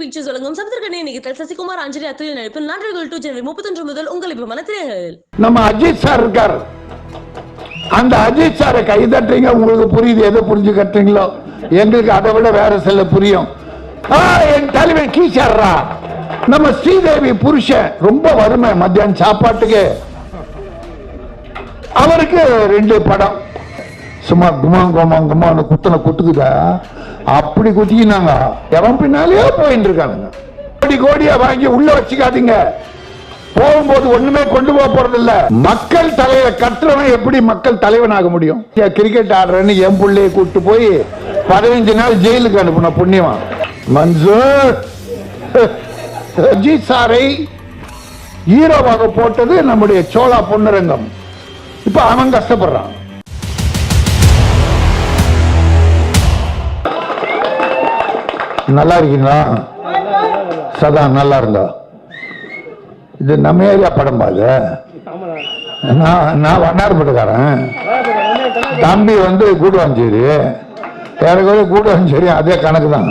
Pictures வழங்கும் சமுத்திரக்கணி நிகழ்த்தல் சசிகுமார் அஞ்சலி அத்துலின் நடிப்பில் நாட்கள் டூ ஜனவரி முப்பத்தொன்று முதல் உங்கள் இப்ப மனத்திரைகளில் நம்ம அஜித் சார் இருக்கார். அந்த அஜித் சாரை கைதட்டுறீங்க உங்களுக்கு புரியுது. எதை புரிஞ்சு கட்டுறீங்களோ எங்களுக்கு அதை விட வேற சில புரியும். என் தலைவன் கீச்சாடுறா நம்ம ஸ்ரீதேவி புருஷன் ரொம்ப வறுமை மத்தியானம் சாப்பாட்டுக்கு. அவருக்கு ரெண்டு படம். சும்மா குமாங் குமாங் குமான்னு குத்தனை குத்துக்குதா? அப்படி குத்திக்கினாங்க. எவன் பின்னாலேயே போயிட்டு இருக்கானுங்க. கோடி கோடியா வாங்கி உள்ள வச்சுக்காதீங்க. போகும்போது ஒண்ணுமே கொண்டு போக போறது இல்ல மக்கள் தலைவரை கட்டுறவன் எப்படி மக்கள் தலைவனாக முடியும்? கிரிக்கெட் ஆடுறேன்னு என் பிள்ளைய கூட்டு போய் பதினஞ்சு நாள் ஜெயிலுக்கு அனுப்புன புண்ணியமா மன்சூர்! அஜித் சாரை ஹீரோவாக போட்டது நம்முடைய சோழா பொன்னுரங்கம் இப்ப அவன் கஷ்டப்படுறான். நல்லா இருக்கீங்களா சதா நல்லா இருந்தா இது நம்ம ஏரியா படம் பாது நான் நான் வண்ணாரப்பட்டுக்காரன் தம்பி வந்து கூடுவாஞ்சேரி ஏறக்குறைய கூடுவாஞ்சேரி அதே கணக்கு தான்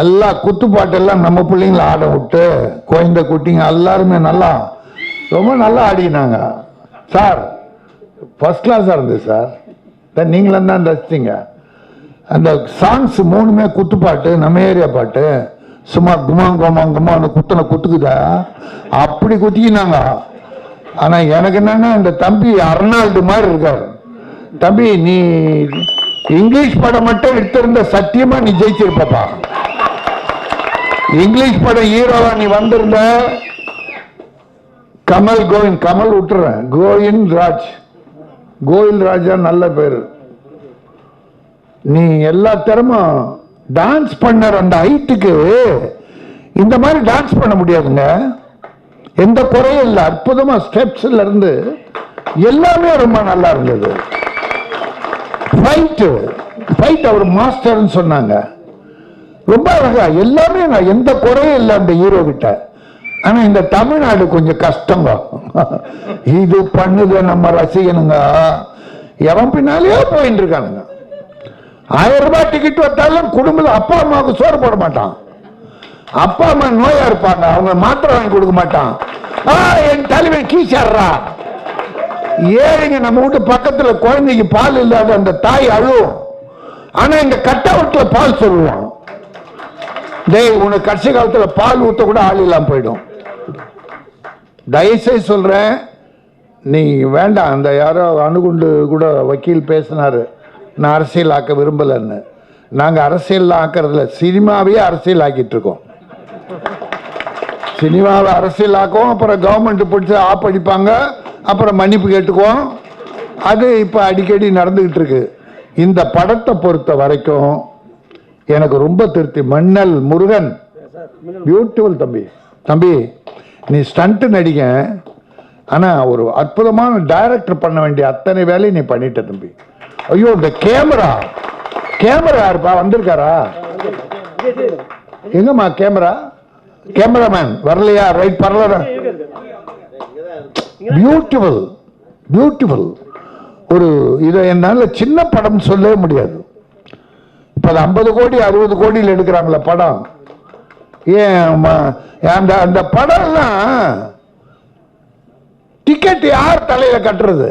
எல்லாம் குத்துப்பாட்டெல்லாம் நம்ம பிள்ளைங்கள ஆட விட்டு குழந்த குட்டிங்க எல்லாருமே நல்லா ரொம்ப நல்லா ஆடினாங்க. சார் ஃபர்ஸ்ட் கிளாஸாக இருந்தது சார். நீங்களும் தான் ரசிச்சிங்க. அந்த சாங்ஸ் மூணுமே குத்துப்பாட்டு நம்ம ஏரியா பாட்டு. சும்மா குமாங் குமாங் குமான்னு குத்தனை குத்துக்குதா? அப்படி குத்திக்கினாங்க. ஆனால் எனக்கு என்னன்னா இந்த தம்பி அர்னால்டு மாதிரி இருக்கார். தம்பி நீ இங்கிலீஷ் படம் மட்டும் எடுத்திருந்த சத்தியமாக நீ ஜெயிச்சிருப்பப்பா. இங்கிலீஷ் படம் ஹீரோவா நீ வந்திருந்த கமல் கோவிந்த் கமல் விட்டுறேன். கோவிந்த் ராஜ். கோவில் ராஜா நல்ல பேர். நீ எல்லா திறமும் டான்ஸ் பண்ணற அந்த ஹைட்டுக்கு இந்த மாதிரி டான்ஸ் பண்ண முடியாதுங்க. எந்த குறையும் இல்லை அற்புதமாக ஸ்டெப்ஸில் இருந்து எல்லாமே ரொம்ப நல்லா இருந்தது. ஃபைட்டு ஃபைட் அவர் மாஸ்டர்னு சொன்னாங்க. ரொம்ப அழகா எல்லாமே நான் எந்த குறையும் இல்லை அந்த ஹீரோ கிட்ட. ஆனால் இந்த தமிழ்நாடு கொஞ்சம் கஷ்டங்க. இது பண்ணுது நம்ம ரசிகனுங்க. எவன் பின்னாலேயோ போயின்னு இருக்கானுங்க. ஆயிரம் ரூபாய் டிக்கெட் வந்தாலும் குடும்பத்தில் அப்பா அம்மாவுக்கு சோறு போட மாட்டான். அப்பா அம்மா நோயா இருப்பாங்க. அவங்க மாத்திரை வாங்கி கொடுக்க மாட்டான். ஆ, என் தலைவன் கீச்சாடுறா. ஏழைங்க நம்ம வீட்டு பக்கத்துல குழந்தைக்கு பால் இல்லாத அந்த தாய் அழுவும். ஆனா இந்த கட்ட வீட்டுல பால் சொல்லுவான். டேய் உனக்கு கடைசி காலத்துல பால் ஊத்த கூட ஆள் இல்லாம போயிடும். தயவுசெய்து சொல்றேன் நீ வேண்டாம். அந்த யாரோ அணுகுண்டு கூட வக்கீல் பேசினாரு. நான் அரசியல் ஆக்க விரும்பலன்னு. நாங்கள் அரசியல் ஆக்கிறதுல சினிமாவையே அரசியல் ஆக்கிட்டு இருக்கோம் சினிமாவை அரசியல் ஆக்குவோம் அப்புறம் கவர்மெண்ட் பிடிச்சி ஆப் அடிப்பாங்க அப்புறம் மன்னிப்பு கேட்டுக்குவோம். அது இப்போ அடிக்கடி நடந்துக்கிட்டு இருக்கு இந்த படத்தை பொறுத்த வரைக்கும் எனக்கு ரொம்ப திருப்தி. மன்னல் முருகன். பியூட்டிஃபுல் தம்பி. தம்பி நீ ஸ்டண்ட்டு நடிக்க ஆனால் ஒரு அற்புதமான டைரக்டர் பண்ண வேண்டிய அத்தனை வேலையும் நீ பண்ணிட்ட தம்பி. ஐயோ இந்த கேமரா. கேமரா இருப்பா வந்திருக்காரா? எங்கம்மா கேமரா? கேமராமேன் வரலையா? ரைட் பரவாயில்ல. பியூட்டிஃபுல் பியூட்டிஃபுல் ஒரு இதை என்னால் சின்ன படம் சொல்லவே முடியாது. இப்போ அது ஐம்பது கோடி அறுபது கோடியில் எடுக்கிறாங்களே படம். ஏன் அந்த அந்த படம்லாம் டிக்கெட் யார் தலையில் கட்டுறது?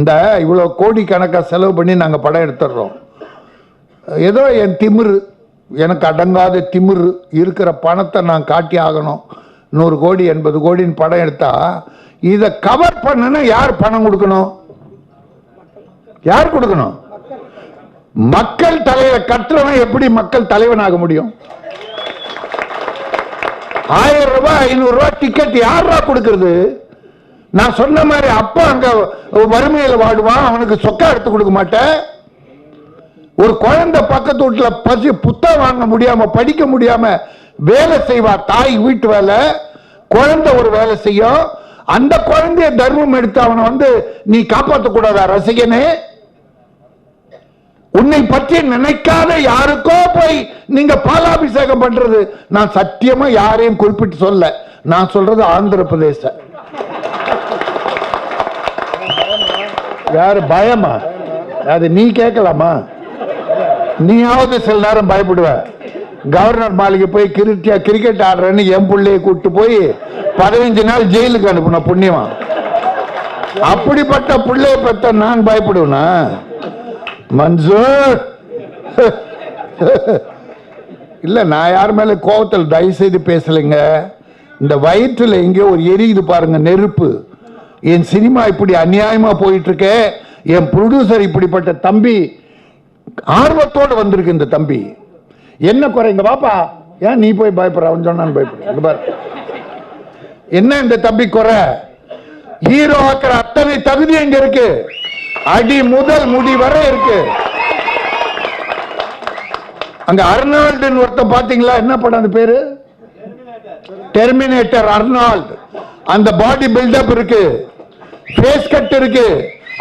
இந்த இவ்வளோ கோடி கணக்காக செலவு பண்ணி நாங்கள் படம் எடுத்துடுறோம். ஏதோ என் திமிரு எனக்கு அடங்காத திமிரு இருக்கிற பணத்தை நான் காட்டி ஆகணும். நூறு கோடி எண்பது கோடின்னு படம் எடுத்தா இதை கவர் பண்ணுன்னா யார் பணம் கொடுக்கணும்? யார் கொடுக்கணும்? மக்கள் தலைவரை கட்டுறவன் எப்படி மக்கள் தலைவனாக முடியும்? ஆயிரம் ரூபாய் ஐநூறு ரூபாய் டிக்கெட் யாரா கொடுக்கறது? நான் சொன்ன மாதிரி அப்பா அங்க வறுமையில வாடுவான் அவனுக்கு சொக்கா எடுத்து கொடுக்க மாட்டேன். ஒரு குழந்தை பக்கத்து வீட்டுல பசி புத்தகம் வாங்க முடியாம படிக்க முடியாம வேலை செய்வா தாய் வீட்டு வேலை. குழந்தை ஒரு வேலை செய்யும். அந்த குழந்தைய தர்மம் எடுத்து அவனை வந்து நீ காப்பாற்ற கூடாதா ரசிகனே? உன்னை பற்றி நினைக்காத யாருக்கோ போய் நீங்க பாலாபிஷேகம் பண்றது? நான் சத்தியமா யாரையும் குறிப்பிட்டு சொல்ல. நான் சொல்றது ஆந்திர பிரதேச யாரு பயமா? அது நீ கேட்கலாமா? நீயாவது சில நேரம் பயப்படுவ. கவர்னர் மாளிகை போய் கிரிக்கெட் கிரிக்கெட் ஆடுறேன்னு என் பிள்ளைய கூட்டு போய் பதினஞ்சு நாள் ஜெயிலுக்கு அனுப்புன புண்ணியமா அப்படிப்பட்ட பிள்ளைய பத்த நான் பயப்படுவேனா? மன்சூர்! இல்ல நான் யார் மேல கோபத்தில் தயவு செய்து பேசலைங்க. இந்த வயிற்றுல எங்கேயோ ஒரு எரியுது பாருங்க நெருப்பு. என் சினிமா இப்படி அநியாயமா போயிட்டு இருக்கே என் ப்ரொடியூசர் இப்படிப்பட்ட தம்பி ஆர்வத்தோடு வந்திருக்கு இந்த தம்பி. என்ன குறைங்க பாப்பா ஏன் நீ போய் பயப்படுற? அவன் சொன்னான்னு பயப்படுற பாரு. என்ன இந்த தம்பி குறை? ஹீரோ ஆக்கிற அத்தனை தகுதி எங்க இருக்கு? அடி முதல் முடி வரை இருக்கு. அங்க அர்னால்டுன்னு ஒருத்தன் பாத்தீங்களா? என்ன படம் அந்த பேரு? Terminator Arnold. அந்த பாடி பில்டப் இருக்கு. ஃபேஸ் கட் இருக்கு.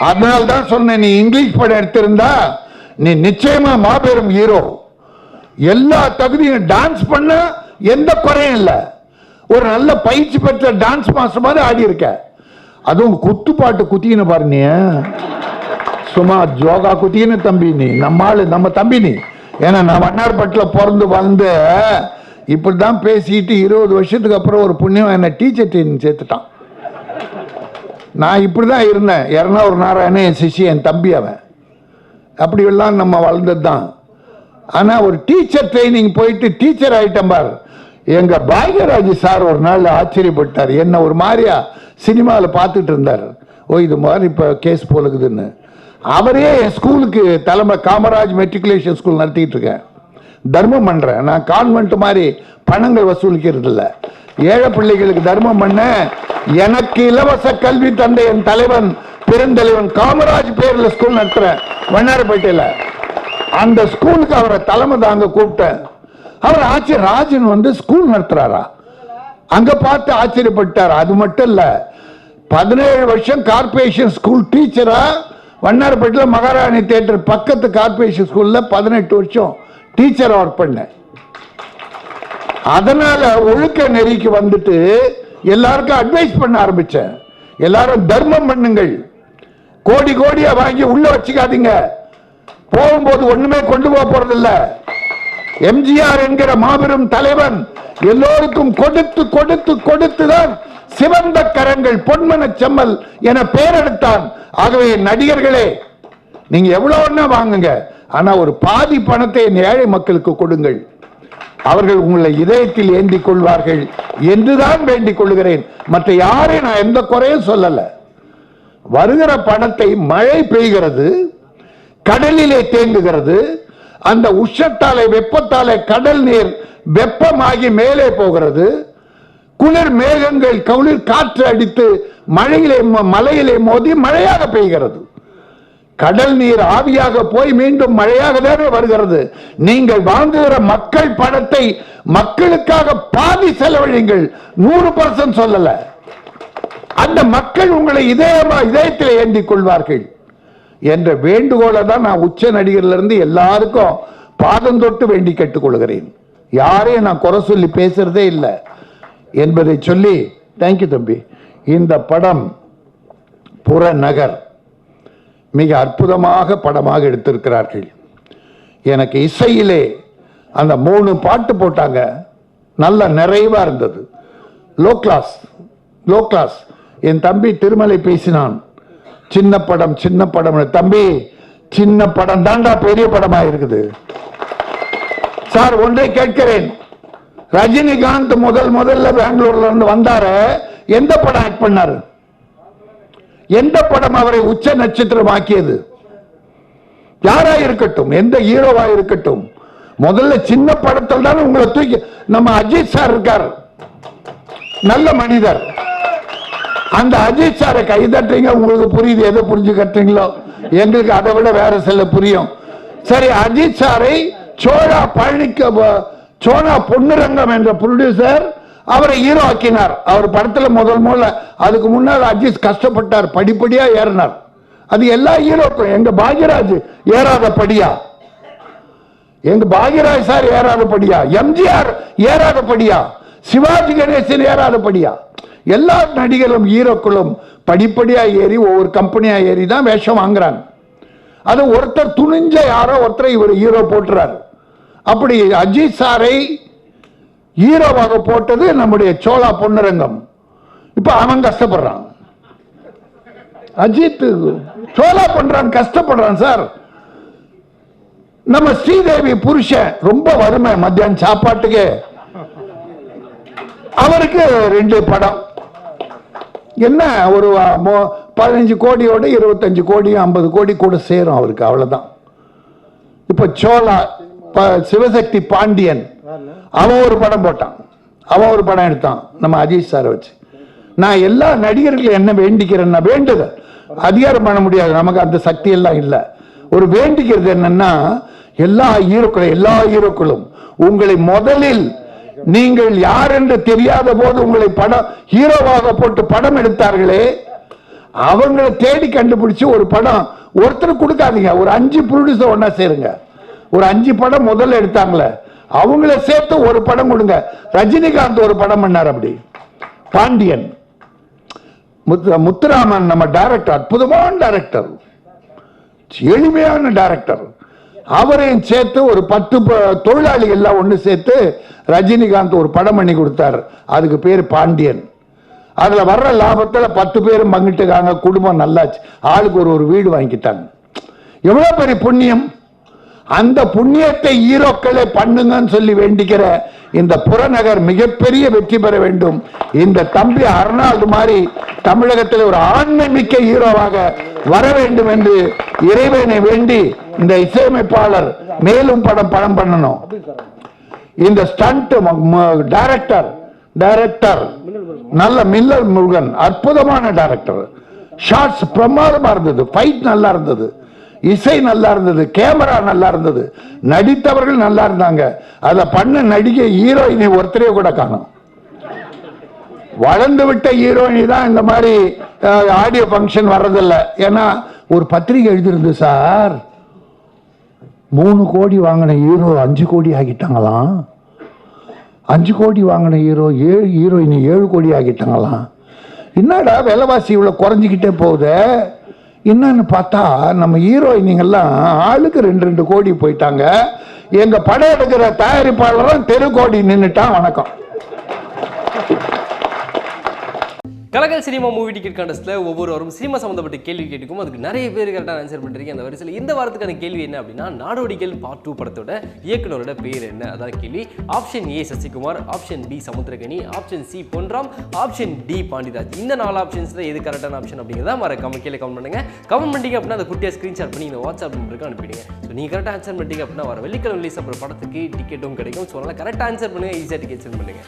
அதனால தான் சொன்னேன் நீ இங்கிலீஷ் படம் எடுத்திருந்தா நீ நிச்சயமா மாபெரும் ஹீரோ எல்லா தகுதியும் டான்ஸ் பண்ண எந்த குறையும் இல்லை. ஒரு நல்ல பயிற்சி பெற்ற டான்ஸ் மாஸ்டர் மாதிரி ஆடி இருக்க. அதுவும் குத்து பாட்டு குத்தின்னு பாரு நீ. சும்மா ஜோகா குத்தின்னு தம்பி நீ. நம்ம ஆளு நம்ம தம்பி நீ. ஏன்னா நான் வண்ணார்பட்டில் பிறந்து வளர்ந்து இப்படி தான் பேசிட்டு இருபது வருஷத்துக்கு அப்புறம் ஒரு புண்ணியம் என்னை டீச்சர் ட்ரெயினிங் சேர்த்துட்டான். நான் இப்படி தான் இருந்தேன். இரநூறு நாராயணன் என் சிஷி என் தம்பி அவன். அப்படி எல்லாம் நம்ம வளர்ந்தது தான் ஆனால் ஒரு டீச்சர் ட்ரைனிங் போயிட்டு டீச்சர் ஆகிட்டேன் பார். எங்கள் பாக்யராஜ் சார் ஒரு நாள் ஆச்சரியப்பட்டார். என்ன ஒரு மாதிரியா சினிமாவில் பார்த்துட்டு இருந்தார். ஓ இது மாதிரி இப்போ கேஸ் போலுக்குதுன்னு. அவரே என் ஸ்கூலுக்கு தலைமை காமராஜ் மெட்ரிகுலேஷன் ஸ்கூல் நடத்திக்கிட்டு இருக்கேன். தர்மம் பண்றேன். நான் கான்வென்ட் மாதிரி பணங்கள் வசூலிக்கிறது இல்லை ஏழை பிள்ளைகளுக்கு தர்மம் பண்ண எனக்கு இலவச கல்வி தந்த என் தலைவன் பெருந்தலைவன் காமராஜ் பேர்ல ஸ்கூல் நடத்துறேன். வண்ணாரப்பேட்டையில அந்த ஸ்கூலுக்கு அவரை தலைமை தாங்க கூப்பிட்டேன். அவர் ஆச்சரிய ராஜன் வந்து ஸ்கூல் நடத்துறாரா? அங்க பார்த்து ஆச்சரியப்பட்டார். அது மட்டும் இல்ல பதினேழு வருஷம் கார்பரேஷன் ஸ்கூல் டீச்சரா வண்ணாரப்பேட்டில் மகாராணி தேட்டர் பக்கத்து கார்பரேஷன் ஸ்கூல்ல பதினெட்டு வருஷம். டீச்சர் ஒர்க் பண்ணேன் அதனால ஒழுக்க நெறிக்கு வந்துட்டு எல்லாருக்கும் அட்வைஸ் பண்ண ஆரம்பிச்சேன். எல்லாரும் தர்மம் பண்ணுங்கள். கோடி கோடியா வாங்கி உள்ள வச்சுக்காதீங்க. போகும்போது ஒண்ணுமே கொண்டு போக போறதில்ல. எம்ஜிஆர் என்கிற மாபெரும் தலைவன் எல்லோருக்கும் கொடுத்து கொடுத்து கொடுத்துதான் சிவந்த கரங்கள் பொன்மன செம்மல் என பெயரெடுத்தான் ஆகவே நடிகர்களே நீங்க எவ்வளவு வேணா வாங்குங்க. ஆனா ஒரு பாதி பணத்தை ஏழை மக்களுக்கு கொடுங்கள். அவர்கள் உங்களை இதயத்தில் ஏந்திக் கொள்வார்கள் என்றுதான் வேண்டிக் கொள்கிறேன் மற்ற யாரையும் நான் எந்த குறையும் சொல்லல. வருகிற பணத்தை மழை பெய்கிறது கடலிலே தேங்குகிறது அந்த உஷத்தாலே வெப்பத்தாலே கடல் நீர் வெப்பமாகி மேலே போகிறது. குளிர் மேகங்கள் கவுளிர் காற்று அடித்து மழையிலே மலையிலே மோதி மழையாக பெய்கிறது. கடல் நீர் ஆவியாக போய் மீண்டும் மழையாக தானே வருகிறது. நீங்கள் வாங்குகிற மக்கள் பணத்தை மக்களுக்காக பாதி செலவழிங்கள். நூறு பர்சன்ட் சொல்லல. அந்த மக்கள் உங்களை இதயமா இதயத்தில் ஏந்தி கொள்வார்கள். என்ற வேண்டுகோளை தான் நான் உச்ச நடிகர்ல இருந்து எல்லாருக்கும் பாதம் தொட்டு வேண்டி கேட்டுக்கொள்கிறேன். யாரையும் நான் குறை சொல்லி பேசுறதே இல்லை. என்பதை சொல்லி தேங்க்யூ தம்பி. இந்த படம் புறநகர். மிக அற்புதமாக படமாக எடுத்திருக்கிறார்கள். எனக்கு இசையிலே அந்த மூணு பாட்டு போட்டாங்க. நல்ல நிறைவாக இருந்தது. Low class low class. என் தம்பி திருமலை பேசினான். சின்ன படம் சின்ன படம். தம்பி சின்ன படம் தாண்டா பெரிய படமா இருக்குது. சார் ஒன்றை கேட்கிறேன். ரஜினிகாந்த் முதல் முதல்ல பெங்களூர்ல இருந்து வந்தாரு. எந்த படம் ஆக்ட் பண்ணாரு? எந்த படம் அவரை உச்ச நட்சத்திரமாக்கியது? யாரா இருக்கட்டும் எந்த ஹீரோவா இருக்கட்டும் முதல்ல சின்ன படத்தில் தான் உங்களை தூக்கி நம்ம அஜித் சார் இருக்கார். நல்ல மனிதர். அந்த அஜித் சாரை கைதட்டுறீங்க உங்களுக்கு புரியுது எதை புரிஞ்சு கட்டுறீங்களோ? எங்களுக்கு அதை விட வேற சில புரியும். சரி அஜித் சாரை சோழா பழனிக்க சோழா பொன்னுரங்கம் என்ற ப்ரொடியூசர் அவரை ஹீரோ ஆக்கினார் அவர் படத்துல முதல் முதல்ல அதுக்கு முன்னால் அஜித் கஷ்டப்பட்டார் படிப்படியா ஏறினார். அது எல்லா ஹீரோக்கும் எங்க பாக்யராஜ் ஏறாத படியா? எங்க பாக்யராஜ் சார் ஏறாதபடியா எம்ஜிஆர் ஏறாதபடியா சிவாஜி கணேசன் ஏறாதபடியா எல்லா நடிகர்களும் ஹீரோக்களும் படிப்படியா ஏறி ஒவ்வொரு கம்பெனியா ஏறி தான் வேஷம் வாங்குறாங்க. அது ஒருத்தர் துணிஞ்ச யாரோ ஒருத்தர் இவர் ஹீரோ போட்டுறாரு. அப்படி அஜித் சாரை ஹீரோவாக போட்டது நம்முடைய சோழா பொன்னுரங்கம் இப்போ அவன் கஷ்டப்படுறான். அஜித் சோழா பண்றான் கஷ்டப்படுறான் சார். நம்ம ஸ்ரீதேவி புருஷன் ரொம்ப வறுமை மத்தியானம் சாப்பாட்டுக்கு. அவருக்கு ரெண்டு படம். என்ன ஒரு பதினஞ்சு கோடியோட இருபத்தஞ்சு கோடியும் ஐம்பது கோடி கூட சேரும் அவருக்கு அவ்வளவுதான். இப்ப சோழா சிவசக்தி பாண்டியன் அவன் ஒரு படம் போட்டான். அவன் ஒரு படம் எடுத்தான். நம்ம அஜீஷ் சாரை வச்சு. நான் எல்லா நடிகர்களும் என்ன வேண்டிக்கிறேன்னா வேண்டுதல் அதிகாரம் பண்ண முடியாது. நமக்கு அந்த சக்தி எல்லாம் இல்லை. ஒரு வேண்டிக்கிறது என்னன்னா எல்லா ஹீரோக்களும் எல்லா ஹீரோக்களும் உங்களை முதலில் நீங்கள் யார் என்று தெரியாத போது உங்களை படம் ஹீரோவாக போட்டு படம் எடுத்தார்களே அவங்கள தேடி கண்டுபிடிச்சு ஒரு படம் ஒருத்தர் கொடுக்காதீங்க. ஒரு அஞ்சு ப்ரொடியூசர் ஒன்னா சேருங்க. ஒரு அஞ்சு படம் முதல்ல எடுத்தாங்களே அவங்கள சேர்த்து ஒரு படம் கொடுங்க. ரஜினிகாந்த் ஒரு படம் பண்ணார் அப்படி. பாண்டியன். முத்து- முத்துராமன் நம்ம டைரக்டர் அற்புதமான டைரக்டர் எளிமையான டைரக்டர் அவரையும் சேர்த்து ஒரு பத்து ப- தொழிலாளிகள் எல்லாம் ஒன்று சேர்த்து ரஜினிகாந்த் ஒரு படம் பண்ணி கொடுத்தார். அதுக்கு பேர் பாண்டியன். அதில் வர்ற லாபத்துல பத்து பேரும் பங்கிட்டுக்காங்க குடும்பம் நல்லாச்சு. ஆளுக்கு ஒரு ஒரு வீடு வாங்கிட்டாங்க எவ்வளவு பெரிய புண்ணியம்? அந்த புண்ணியத்தை ஈரோக்களை பண்ணுங்கன்னு சொல்லி வேண்டிக்கிற இந்த புறநகர் மிகப்பெரிய வெற்றி பெற வேண்டும். இந்த தம்பி அர்னால்டு மாதிரி தமிழகத்தில் ஒரு ஆண்மை மிக்க ஹீரோவாக வர வேண்டும் என்று இறைவனை வேண்டி இந்த இசையமைப்பாளர் மேலும் படம் படம் பண்ணணும். இந்த ஸ்டண்ட் டைரக்டர் டைரக்டர் நல்ல மில்லர் முருகன் அற்புதமான டைரக்டர் ஷார்ட்ஸ் பிரமாதமா இருந்தது ஃபைட் நல்லா இருந்தது. இசை நல்லா இருந்தது கேமரா நல்லா இருந்தது. நடித்தவர்கள் நல்லா இருந்தாங்க. அதை பண்ண நடிகை ஹீரோயினி ஒருத்தரையே கூட காணும். வளர்ந்து விட்ட ஹீரோயினி தான் இந்த மாதிரி ஆடியோ ஃபங்க்ஷன் வர்றதில்லை. ஏன்னா ஒரு பத்திரிகை எழுதிருந்து சார் மூணு கோடி வாங்கின ஹீரோ அஞ்சு கோடி ஆகிட்டாங்களாம். அஞ்சு கோடி வாங்கின ஹீரோ ஏழு ஹீரோயினி ஏழு கோடி ஆகிட்டாங்களாம். என்னடா விலைவாசி இவ்வளோ குறைஞ்சிக்கிட்டே போகுது? என்னன்னு பார்த்தா நம்ம ஹீரோயினிங்கெல்லாம் ஆளுக்கு ரெண்டு ரெண்டு கோடி போயிட்டாங்க. எங்கள் படம் எடுக்கிற தயாரிப்பாளரும் தெரு கோடி நின்றுட்டான் வணக்கம். கலகல் சினிமா மூவி டிக்கெட் கண்டஸ்ட்டில் ஒவ்வொருவரும் சினிமா சம்மந்தப்பட்ட கேள்வி கேட்டுக்கும் அதுக்கு நிறைய பேர் கரெக்டாக ஆன்சர் பண்ணுறீங்க அந்த வரிசையில் இந்த வாரத்துக்கான கேள்வி என்ன அப்படின்னா நாடோடிகள் பார்ட் டூ படத்தோட இயக்குனரோட பேர் என்ன? அதான் கேள்வி. Option A Sasikumar. Option B Samuthirakani. Option C Ponram. Option D Pandiraj இந்த நாலு ஆப்ஷன்ஸில் எது கரெக்டான ஆப்ஷன் அப்படிங்கிறத மறக்காம கீழே கமெண்ட் பண்ணுங்க. கமெண்ட் பண்ணிட்டீங்க அப்படின்னா அந்த குட்டியாக ஸ்க்ரீன்ஷாட் பண்ணி இந்த வாட்ஸ்அப் நம்பருக்கு அனுப்பிடுங்க. ஸோ நீங்கள் கரெக்டாக ஆன்சர் பண்ணிட்டீங்க அப்படின்னா வர வெள்ளிக்கிழமை ரிலீஸ் அப்புறம் படத்துக்கு டிக்கெட்டும் கிடைக்கும். ஸோ அதனால் கரெக்டாக ஆன்சர் பண்ணுங்க ஈஸியாக டிக்கெட் சென்ட் பண்ணுங்கள்